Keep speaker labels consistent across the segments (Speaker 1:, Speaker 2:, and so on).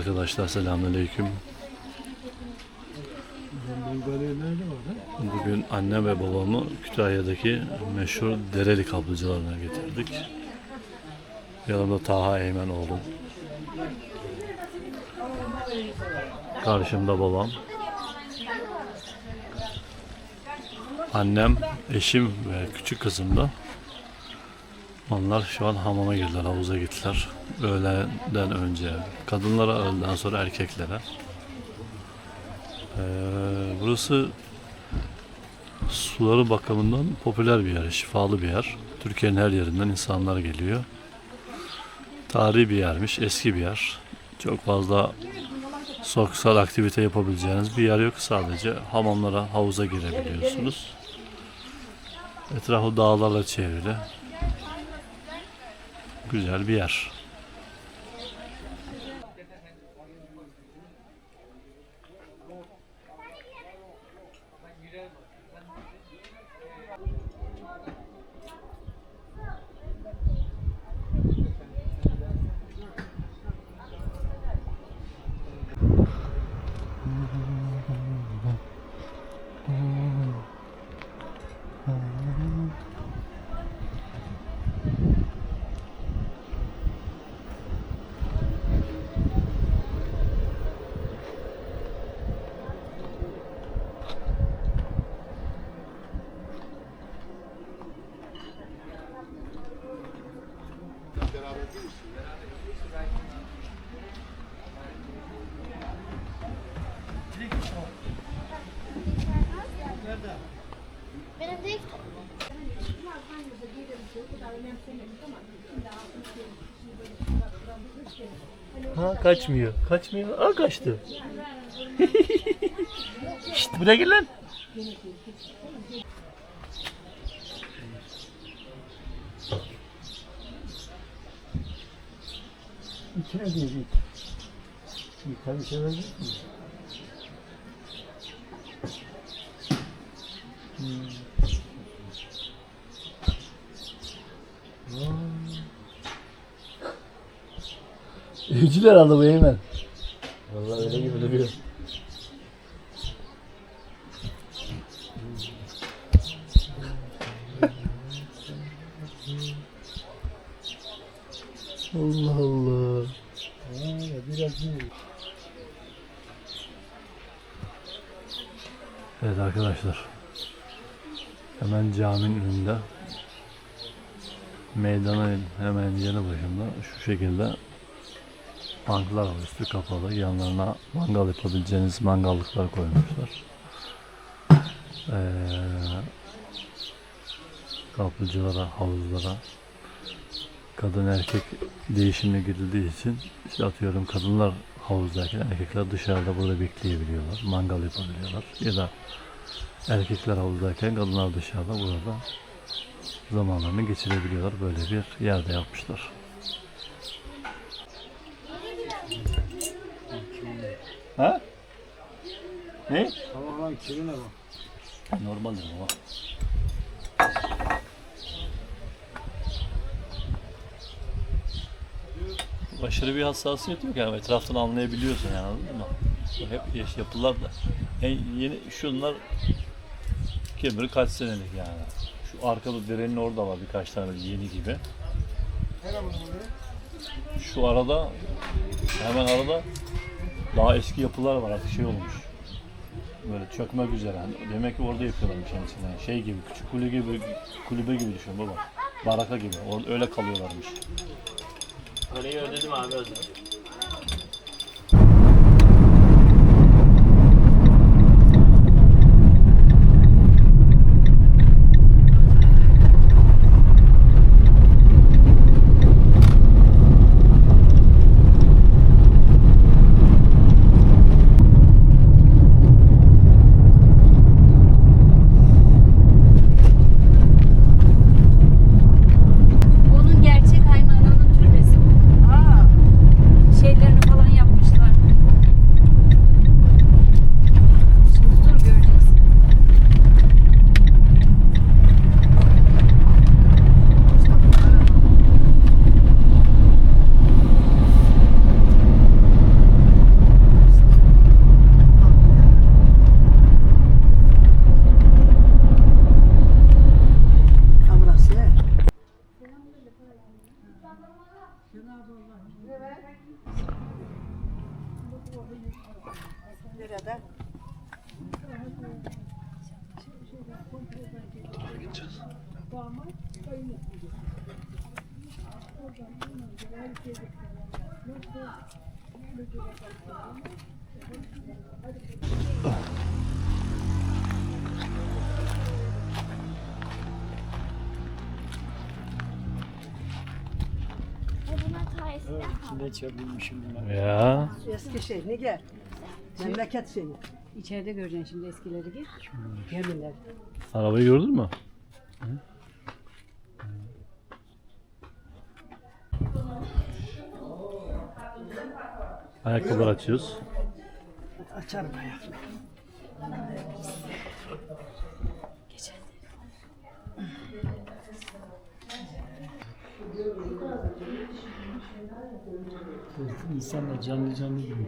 Speaker 1: arkadaşlar selamünaleyküm. Bugün anne ve babamı Kütahya'daki meşhur Dereli kaplıcalarına getirdik. Yanımda Taha Eymen oğlum. Karşımda babam. Annem, eşim ve küçük kızım da onlar şu an hamama girdiler, havuza gittiler. Öğleden önce. Kadınlara, öğleden sonra erkeklere. Ee, burası suları bakımından popüler bir yer, şifalı bir yer. Türkiye'nin her yerinden insanlar geliyor. Tarihi bir yermiş, eski bir yer. Çok fazla sosyal aktivite yapabileceğiniz bir yer yok. Sadece hamamlara, havuza girebiliyorsunuz. Etrafı dağlarla çevrili. Güzel bir yer.
Speaker 2: Benim değil.
Speaker 1: Ha kaçmıyor. Kaçmıyor. Aa kaçtı. Şşt buraya gel lan.
Speaker 3: içine girdik. Yukarı sevebilir mi?
Speaker 1: Evciler aldı bu Eymen. Vallahi öyle gibi duruyor. Allah Allah.
Speaker 3: Ha, biraz iyi.
Speaker 1: Evet arkadaşlar. Hemen caminin önünde meydanın hemen yanı başında şu şekilde banklar var üstü kapalı yanlarına mangal yapabileceğiniz mangallıklar koymuşlar. Ee, kaplıcalara, havuzlara kadın erkek değişimle girildiği için işte atıyorum kadınlar havuzdayken erkekler dışarıda burada bekleyebiliyorlar. Mangal yapabiliyorlar. Ya da erkekler havuzdayken kadınlar dışarıda burada zamanlarını geçirebiliyorlar. Böyle bir yerde yapmışlar. Ha? Ne?
Speaker 3: Tamam lan kirine bak.
Speaker 1: Normaldir ama. Aşırı bir hassasiyet yok yani etraftan anlayabiliyorsun yani anladın mı? Hep yaş yapılar da. En yeni şunlar kim bilir kaç senelik yani. Şu arkada derenin orada var birkaç tane yeni gibi. Şu arada hemen arada daha eski yapılar var artık şey olmuş. Böyle çökmek üzere. Yani demek ki orada yapıyorlarmış yani içinden. Şey gibi küçük kulübe gibi kulübe gibi düşün baba. Baraka gibi. Orada öyle kalıyorlarmış.
Speaker 4: Orayı ödedim abi ödedim.
Speaker 2: Onun gerçek hayvanının türbesi. Aa. Nerede?
Speaker 1: Gideceğiz.
Speaker 5: Bunlar ta eskiden kaldı.
Speaker 6: Ne çabilmişim bunlar.
Speaker 1: Ya
Speaker 2: Eski şey ne gel? Memleket şeyi.
Speaker 7: İçeride göreceksin şimdi eskileri gir.
Speaker 2: Yeminler.
Speaker 1: arabayı gördün mü? Ayakkabılar açıyoruz.
Speaker 2: Açarım ayaklarını.
Speaker 6: İnsanlar canlı canlı gibi.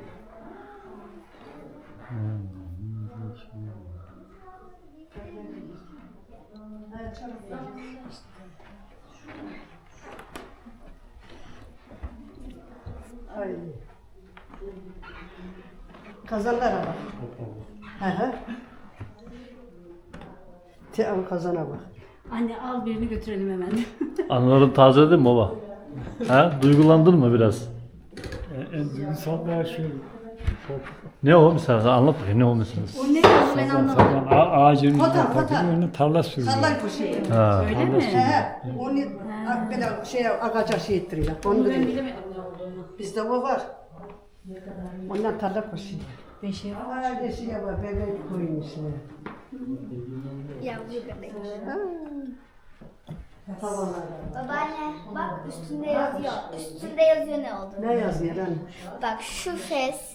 Speaker 2: Ay. Kazanlara bak. Hı hı. Te al kazana bak.
Speaker 7: Anne al birini götürelim hemen.
Speaker 1: Anıların taze değil mi baba? Ha? Duygulandın mı biraz?
Speaker 6: En, en duygusal da şu.
Speaker 1: Ne o mesela? Anlat bakayım ne o mesela?
Speaker 7: o ne yazı ben anlamadım.
Speaker 6: Sapan a- ağacın
Speaker 2: Foto,
Speaker 6: üzerine önüne tarla sürüyor.
Speaker 2: Sallay kuşu.
Speaker 1: Ha.
Speaker 7: Öyle mi?
Speaker 2: He, onu böyle şey ağaca şey ettiriyor. Onu
Speaker 7: Ben bilemedim ne olduğunu.
Speaker 2: Bizde o var. Ondan tarla kuşu.
Speaker 7: Beşe var.
Speaker 2: Aa, şey var, bebek koymuşlar.
Speaker 5: Yavru bebek. Babaanne bak üstünde yazıyor. Üstünde yazıyor ne oldu.
Speaker 2: Ne yazıyor lan?
Speaker 5: Bak şu fes,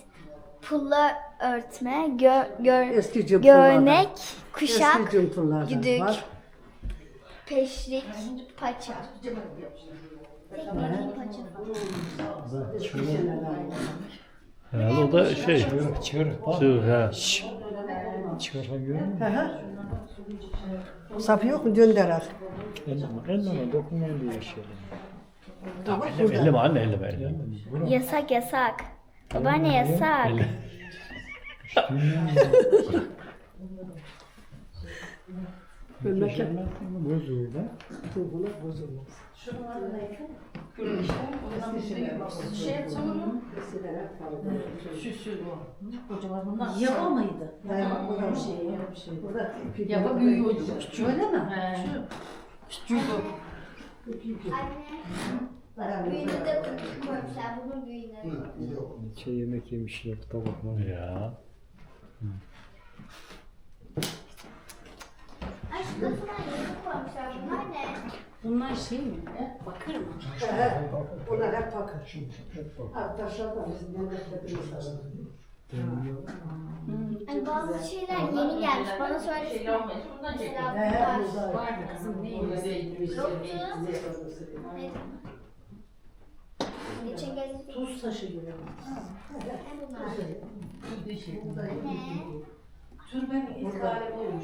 Speaker 5: pulla örtme, gö, gör,
Speaker 2: Eski
Speaker 5: görnek, kuşak,
Speaker 2: Eski
Speaker 5: güdük,
Speaker 2: var.
Speaker 5: peşrik, paça. Paça.
Speaker 1: Herhalde o da şey.
Speaker 6: Çığır, çığır. Bak.
Speaker 1: Şu, ha.
Speaker 6: Çığır görüyor musun?
Speaker 2: Hı hı. Sapı yok mu dönderek?
Speaker 6: Elleme, elleme, dokunmayın diye şeyler.
Speaker 1: Elleme anne elleme elleme.
Speaker 5: Yasak yasak. Babaanne yasak.
Speaker 2: Memleket
Speaker 6: da.
Speaker 2: duygular bozulmaz.
Speaker 7: Yaba mıydı?
Speaker 2: Burada
Speaker 7: Yaba büyüyordu. Öyle mi?
Speaker 5: Anne. Bak büyüğünü de koymuşlar. Bunun büyüğünü.
Speaker 6: Şey yemek yemişler, tabak var.
Speaker 1: Ya.
Speaker 5: Ay Bunlar ne?
Speaker 7: Bunlar şey mi? Bakır mı?
Speaker 2: Bunlar hep bakır. Arkadaşlar da bizim memleketimiz
Speaker 5: Hani bazı şeyler yeni gelmiş. Bana söylesin. Mesela bunlar.
Speaker 7: Vardı kızım ne yiyeceğiz?
Speaker 5: Yoktu. Geçen gezdik.
Speaker 7: Tuz taşı gibi.
Speaker 5: Ne bunlar? Ne?
Speaker 7: Türben ilk hali buymuş.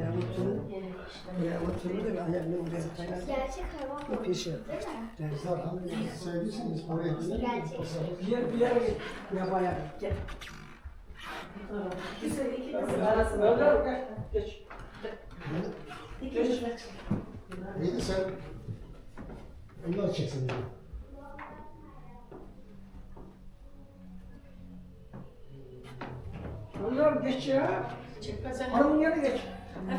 Speaker 2: Ya oturur. Ya oturur da ayağını oraya koyar.
Speaker 5: Gerçek hayvan bu.
Speaker 2: Pişir.
Speaker 5: Değil mi?
Speaker 3: Zaten sevdiyseniz oraya.
Speaker 5: Gerçek.
Speaker 2: Bir yer bir yer ya bayağı. Gel.
Speaker 3: Neydi sen? Onlar çeksin. dedi.
Speaker 8: Oğlum geç ya. Hanım yerine geç.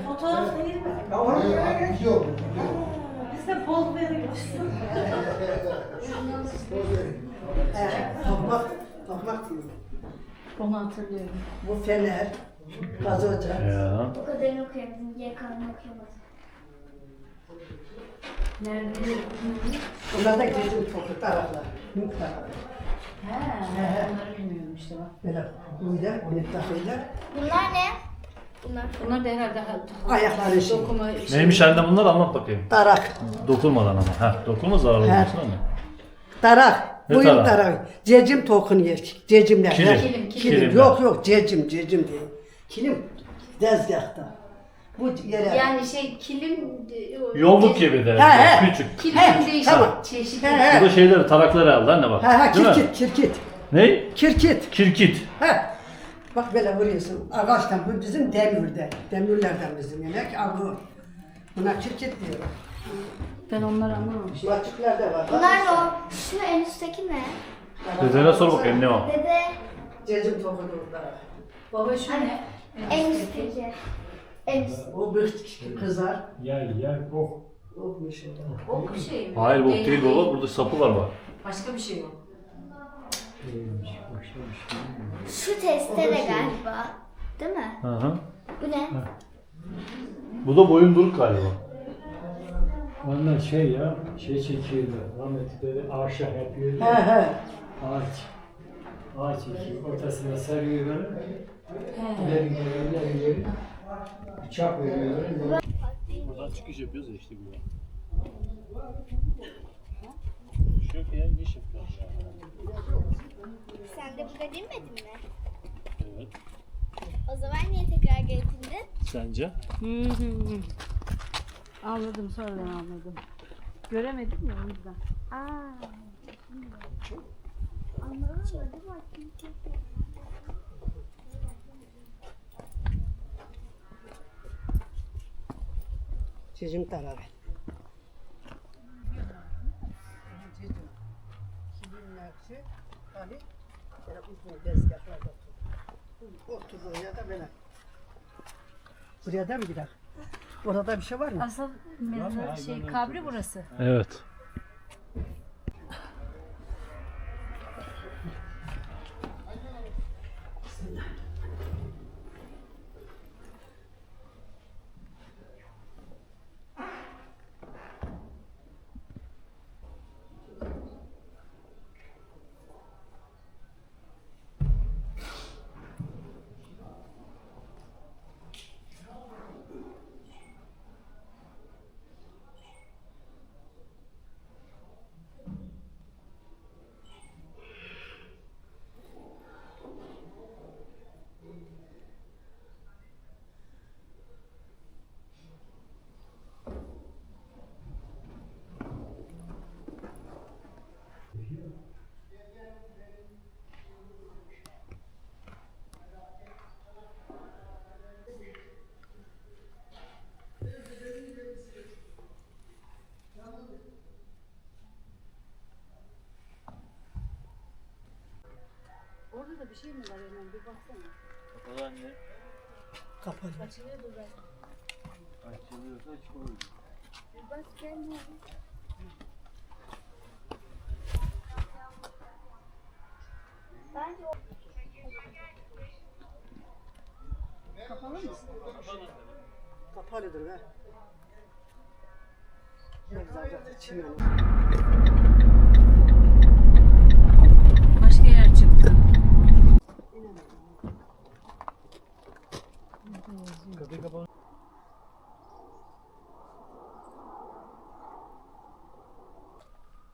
Speaker 7: Fotoğraf değil mi?
Speaker 8: Ya hanım yerine geç.
Speaker 3: Yok.
Speaker 7: Biz de poz veriyoruz.
Speaker 2: He, tokmak, tokmak diyor.
Speaker 7: Onu hatırlıyorum.
Speaker 2: Bu fener, gaz ocağı.
Speaker 1: Ya.
Speaker 5: Bu kadarını okuyabildim. Diğer kalanını okuyamadım.
Speaker 7: Nerede?
Speaker 2: Bunlar da gezin toplu taraklar. Hint taraklar.
Speaker 7: He, onları bilmiyorum işte bak.
Speaker 2: Böyle uyda, bunu takıyla.
Speaker 5: Bunlar ne? Bunlar.
Speaker 7: Bunlar da herhalde ha-
Speaker 2: Ayakları şey.
Speaker 7: dokuma şey.
Speaker 1: Neymiş anne bunlar anlat bakayım.
Speaker 2: Tarak.
Speaker 1: Dokunmadan ama. Ha, dokunma zararlı
Speaker 2: He.
Speaker 1: olmasın anne.
Speaker 2: Tarak.
Speaker 1: Ne
Speaker 2: Boyun
Speaker 1: tarak?
Speaker 2: tarak. Cecim tokun yer. Cecimler.
Speaker 1: Kilim.
Speaker 2: He.
Speaker 7: Kilim,
Speaker 2: Kilim.
Speaker 1: kilim.
Speaker 2: Yok yok cecim cecim değil. Kilim. Dezgahta. Bu yere.
Speaker 7: Yani şey kilim...
Speaker 1: Yolluk gibi de.
Speaker 2: He, he.
Speaker 1: Küçük.
Speaker 7: Kilim
Speaker 2: He,
Speaker 7: değişik
Speaker 2: tamam.
Speaker 7: çeşitli.
Speaker 2: He,
Speaker 1: Bu da şeyleri tarakları aldı anne bak.
Speaker 2: Ha ha
Speaker 1: Değil mi?
Speaker 2: kirkit kirkit.
Speaker 1: Ne?
Speaker 2: Kirkit.
Speaker 1: Kirkit.
Speaker 2: He. Bak böyle vuruyorsun. Ağaçtan bu bizim demirde. Demirlerden bizim yemek. Bu. Buna kirkit diyor.
Speaker 7: Ben onları anlamamışım.
Speaker 2: Başlıklar da var.
Speaker 5: Bunlar ne o? Şu en üstteki ne?
Speaker 1: Dedene sor bakayım ne o?
Speaker 5: Dede
Speaker 2: Cecim topladılar.
Speaker 7: Baba şu ne?
Speaker 5: en üstteki. En üst.
Speaker 2: O bir kızar.
Speaker 6: Yay yay oh.
Speaker 2: Okmuş o da.
Speaker 7: Ok şey mi?
Speaker 1: Hayır bu değil baba. Burada sapı var bak.
Speaker 7: Başka bir şey yok.
Speaker 6: Neymiş başka bir şey mi?
Speaker 5: Şu testere galiba. Değil mi?
Speaker 1: Hı hı.
Speaker 5: Bu ne?
Speaker 1: Bu da boyunduruk galiba.
Speaker 6: Onlar şey ya, şey çekiyorlar. Rahmetlileri ahşap yapıyor.
Speaker 2: He he.
Speaker 6: Ağaç. Ağaç çekiyor. Ortasına sarıyor böyle. İleri geri, ileri geri. Bıçak veriyorlar.
Speaker 1: Buradan çıkış yapıyoruz ya işte bu. Şu yok ya iş yapıyoruz ya.
Speaker 5: Sen de burada girmedin mi?
Speaker 1: Evet.
Speaker 5: O zaman niye tekrar getirdin?
Speaker 1: Sence?
Speaker 7: Anladım sonradan anladım. Göremedim ya o yüzden.
Speaker 5: Aa. Değil mi?
Speaker 2: Cecim tarafı. Cecim. Kilimlerci. Hani böyle uzun tezgahlarda oturduğu ya da böyle. Buraya da mı gider? Orada bir şey var mı?
Speaker 7: Asıl mezar şey kabri burası.
Speaker 1: Evet.
Speaker 7: Orada da bir şey mi var hemen bir baksana.
Speaker 4: O da anne.
Speaker 2: Kapalı.
Speaker 7: Açılıyordu ben.
Speaker 4: Açılıyorsa açılıyor.
Speaker 5: Bak gelmiyor. Bence o
Speaker 7: Kapalı mı?
Speaker 2: Kapalıdır be. Ne güzel çimen.
Speaker 7: Başka yer çıktı.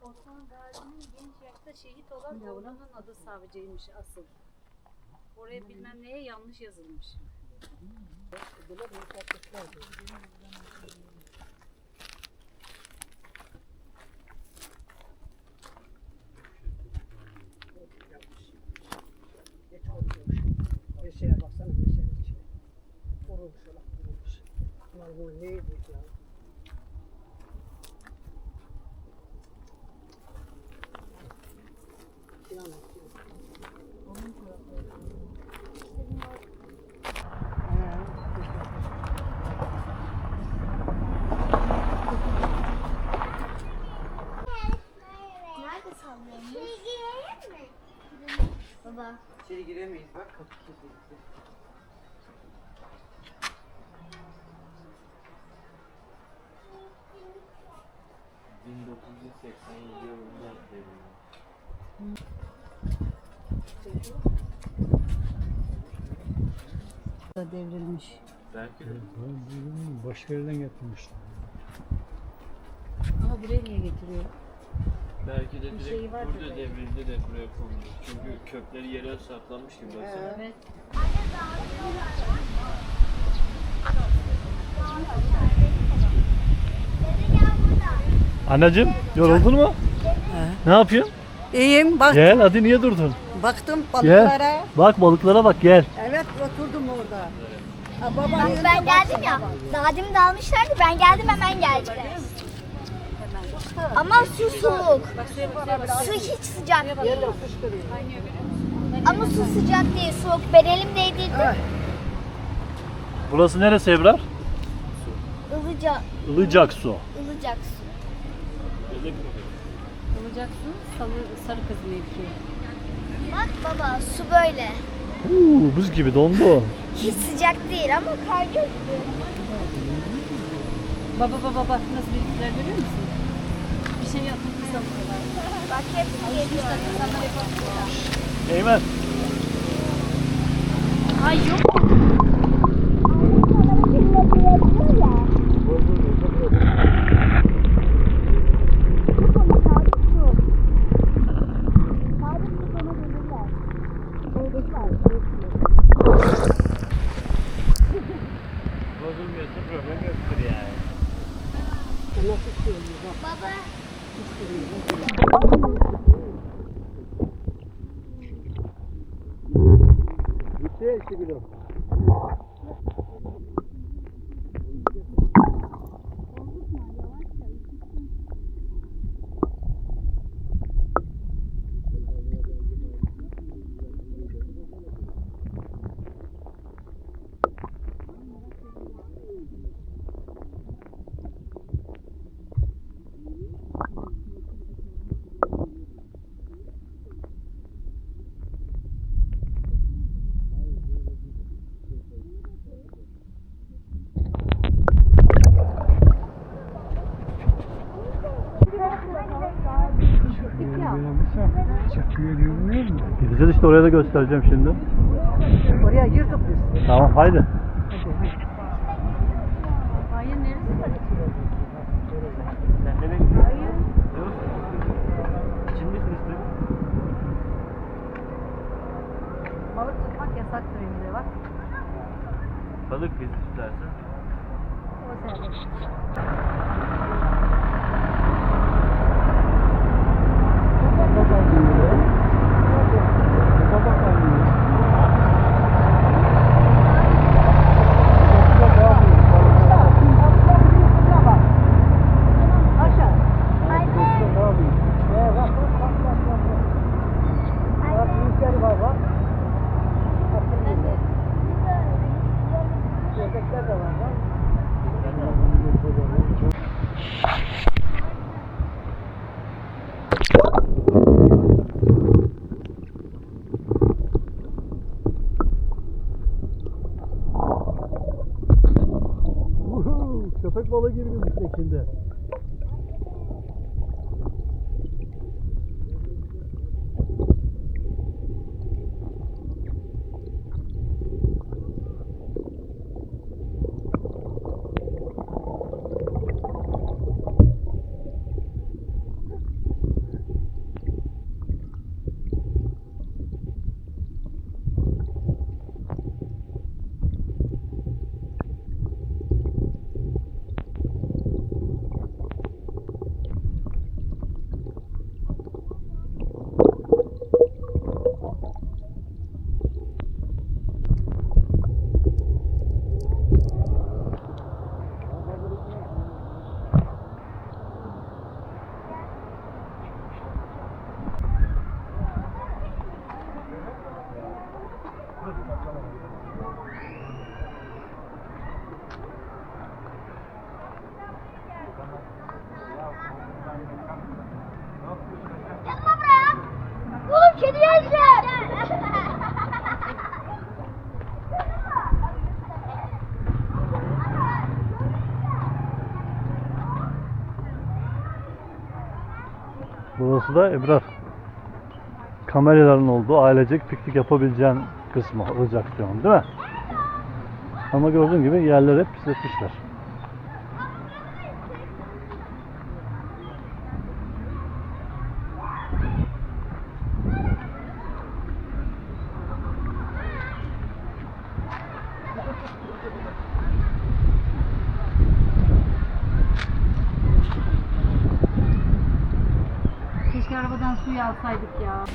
Speaker 7: Osman Gazi'nin genç yaşta şehit olan oranın adı savcıymış asıl. Oraya bilmem neye yanlış yazılmış
Speaker 2: olmuş. Bir şeye baksana bir şeyin içine. Vurulmuş ola vurulmuş. Bunlar bu neydi ya? İnan
Speaker 5: nerede sallıyormuş?
Speaker 8: İçeri giremeyiz bak kapı kilitli.
Speaker 4: 1987 yılında devrildi.
Speaker 7: Da devrilmiş.
Speaker 4: Belki de.
Speaker 6: Başka yerden getirmişler.
Speaker 7: Ama buraya niye getiriyor?
Speaker 4: Belki de direkt
Speaker 7: şey
Speaker 4: burada
Speaker 7: tabii.
Speaker 4: devrildi de buraya konuldu. Çünkü kökleri yere saplanmış gibi baksana.
Speaker 7: Evet.
Speaker 1: Anneciğim yoruldun mu? Ne yapıyorsun?
Speaker 2: İyiyim bak.
Speaker 1: Gel hadi niye durdun?
Speaker 2: Baktım balıklara. Gel.
Speaker 1: Bak balıklara bak gel.
Speaker 2: Evet oturdum orada. Ha, baba,
Speaker 5: ben, geldim ya. Dadim dalmışlardı. Ben geldim hemen geldiler. Ama su soğuk. Su hiç sıcak değil. Ama su sıcak değil, soğuk. Ben elim değdirdim.
Speaker 1: Burası neresi Ebrar?
Speaker 5: Ilıca,
Speaker 1: Ilıcak su.
Speaker 5: ılıcak su.
Speaker 7: Olacaksın sarı, sarı kız mevki.
Speaker 5: Bak baba, su böyle.
Speaker 1: Uuu buz gibi dondu.
Speaker 5: Hiç sıcak değil ama kar gözlü.
Speaker 7: Baba baba bak nasıl büyükler görüyor musun? Bir şey yapmak istemiyorlar.
Speaker 5: Bak hepsi geliyor.
Speaker 7: İnsanlar yapamıyor.
Speaker 1: Eymen.
Speaker 7: Ay yok.
Speaker 1: İşte oraya da göstereceğim şimdi.
Speaker 2: oraya yırdık biz.
Speaker 1: Tamam haydi.
Speaker 7: Hayır neresi?
Speaker 4: Sen ne bekliyorsun? Yok. İçindesin işte.
Speaker 7: Balık tutmak yasaktır bize bak.
Speaker 4: Balık bizi tutarsa.
Speaker 1: Burası da Ebrar. Kameraların olduğu ailecek piknik yapabileceğin kısmı Ilıcak diyorum değil mi? Ama gördüğün gibi yerler hep pisletmişler.
Speaker 7: suyu alsaydık ya.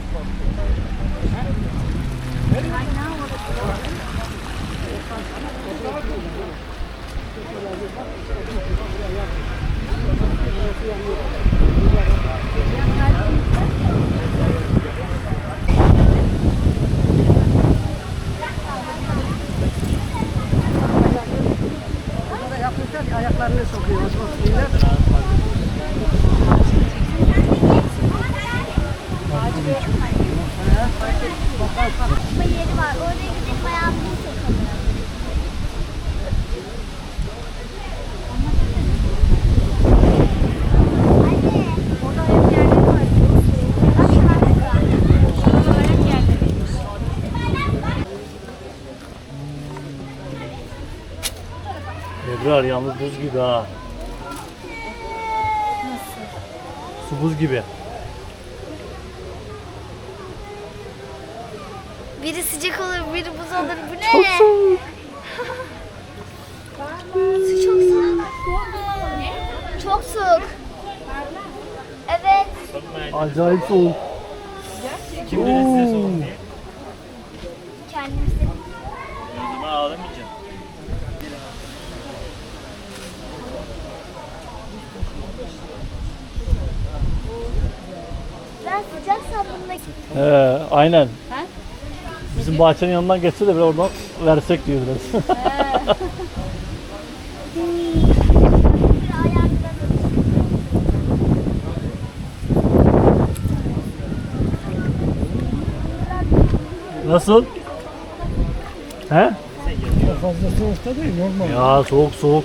Speaker 2: Ayaklarını sokuyor. Sokuyla.
Speaker 5: Ama
Speaker 1: Ebrar yalnız buz gibi ha. Su buz gibi.
Speaker 5: Biri sıcak olur, biri buz olur. Bu ne? Çok soğuk. Su çok soğuk. Çok soğuk. Evet.
Speaker 1: Acayip soğuk.
Speaker 4: Kim dedi size soğuk diye?
Speaker 5: Kendimizi
Speaker 4: O zaman ağlamayacağım.
Speaker 5: Ben sıcak sabunla
Speaker 1: He, aynen. Bizim bahçenin yanından geçse de bir oradan versek diyor biraz.
Speaker 5: bir ayakta
Speaker 1: Nasıl? He?
Speaker 6: Fazla soğukta değil normal.
Speaker 1: Ya soğuk soğuk.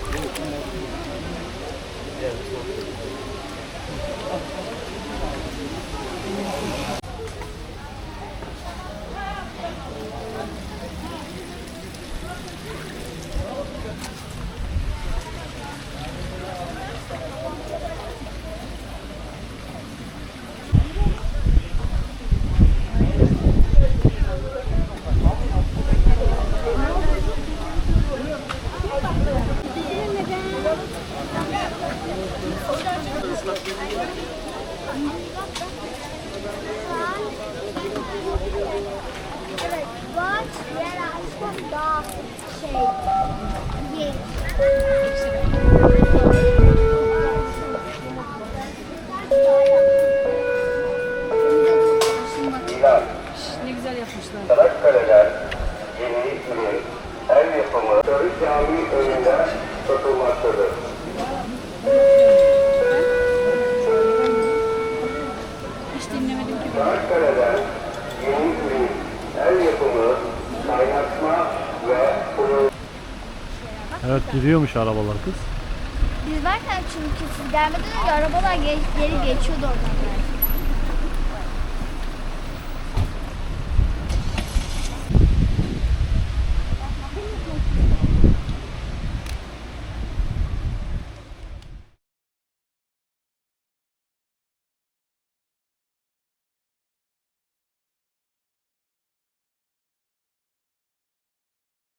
Speaker 1: Evet gidiyormuş arabalar kız.
Speaker 5: Biz varken çünkü siz gelmeden önce arabalar ge- geri geçiyordu oradan.